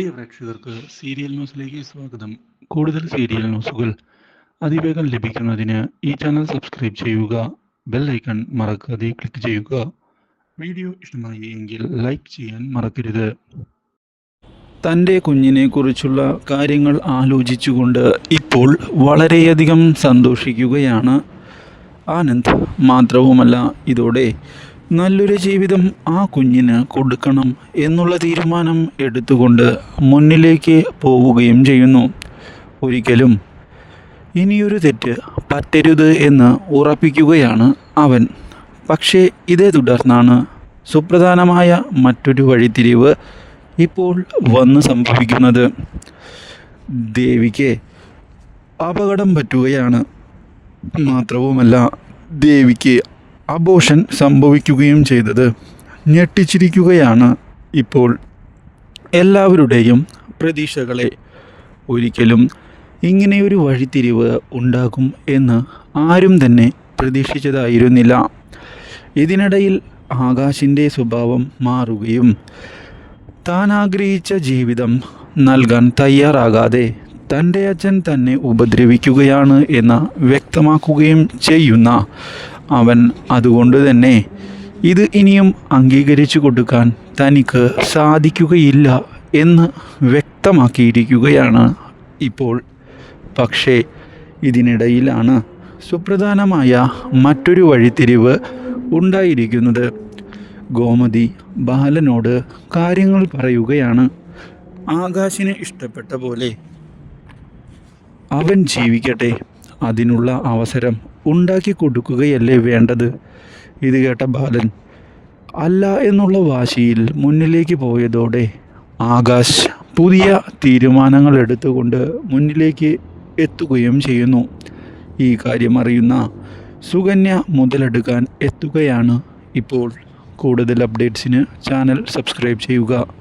പ്രിയ പ്രേക്ഷകർക്ക് സീരിയൽ ന്യൂസിലേക്ക് സ്വാഗതം. കൂടുതൽ സീരിയൽ ന്യൂസുകൾ അതിവേഗം ലഭിക്കുന്നതിന് ഈ ചാനൽ സബ്സ്ക്രൈബ് ചെയ്യുക ബെൽ ഐക്കൺ മറക്കാതെ ക്ലിക്ക് ചെയ്യുക. വീഡിയോ ഇഷ്ടമായി എങ്കിൽ ലൈക്ക് ചെയ്യാൻ മറക്കരുത്. തന്റെ കുഞ്ഞിനെക്കുറിച്ചുള്ള കാര്യങ്ങൾ ആലോചിച്ചുകൊണ്ട് ഇപ്പോൾ വളരെയധികം സന്തോഷിക്കുകയാണ് ആനന്ദ്. മാത്രവുമല്ല ഇതോടെ നല്ലൊരു ജീവിതം ആ കുഞ്ഞിന് കൊടുക്കണം എന്നുള്ള തീരുമാനം എടുത്തുകൊണ്ട് മുന്നിലേക്ക് പോവുകയും ചെയ്യുന്നു. ഒരിക്കലും ഇനിയൊരു തെറ്റ് പറ്റരുത് എന്ന് ഉറപ്പിക്കുകയാണ് അവൻ. പക്ഷേ ഇതേ തുടർന്നാണ് സുപ്രധാനമായ മറ്റൊരു വഴിത്തിരിവ് ഇപ്പോൾ വന്ന് സംഭവിക്കുന്നത്. ദേവിക്ക് അപകടം പറ്റുകയാണ്. മാത്രവുമല്ല ദേവിക്ക് അബോഷൻ സംഭവിക്കുകയും ചെയ്തത്. ഞെട്ടിച്ചിരിക്കുകയാണ് ഇപ്പോൾ എല്ലാവരുടെയും പ്രതീക്ഷകളെ. ഒരിക്കലും ഇങ്ങനെയൊരു വഴിത്തിരിവ് ഉണ്ടാകും എന്ന് ആരും തന്നെ പ്രതീക്ഷിച്ചതായിരുന്നില്ല. ഇതിനിടയിൽ ആകാശിന്റെ സ്വഭാവം മാറുകയും താൻ ആഗ്രഹിച്ച ജീവിതം നൽകാൻ തയ്യാറാകാതെ തന്റെ അച്ഛൻ തന്നെ ഉപദ്രവിക്കുകയാണ് എന്ന് വ്യക്തമാക്കുകയും ചെയ്യുന്ന അവൻ അതുകൊണ്ട് തന്നെ ഇത് ഇനിയും അംഗീകരിച്ചു കൊടുക്കാൻ തനിക്ക് സാധിക്കുകയില്ല എന്ന് വ്യക്തമാക്കിയിരിക്കുകയാണ് ഇപ്പോൾ. പക്ഷേ ഇതിനിടയിലാണ് സുപ്രധാനമായ മറ്റൊരു വഴിത്തിരിവ് ഉണ്ടായിരിക്കുന്നത്. ഗോമതി ബാലനോട് കാര്യങ്ങൾ പറയുകയാണ്. ആകാശിനെ ഇഷ്ടപ്പെട്ട പോലെ. അവൻ ജീവിക്കട്ടെ അതിനുള്ള അവസരം ഉണ്ടാക്കി കൊടുക്കുകയല്ലേ വേണ്ടത്? ഇത് കേട്ട ബാലൻ അല്ല എന്നുള്ള വാശിയിൽ മുന്നിലേക്ക് പോയതോടെ ആകാശ് പുതിയ തീരുമാനങ്ങൾ എടുത്തുകൊണ്ട് മുന്നിലേക്ക് എത്തുകയും ചെയ്യുന്നു. ഈ കാര്യം അറിയുന്ന സുകന്യ മുതലെടുക്കാൻ എത്തുകയാണ് ഇപ്പോൾ. കൂടുതൽ അപ്ഡേറ്റ്സിന് ചാനൽ സബ്സ്ക്രൈബ് ചെയ്യുക.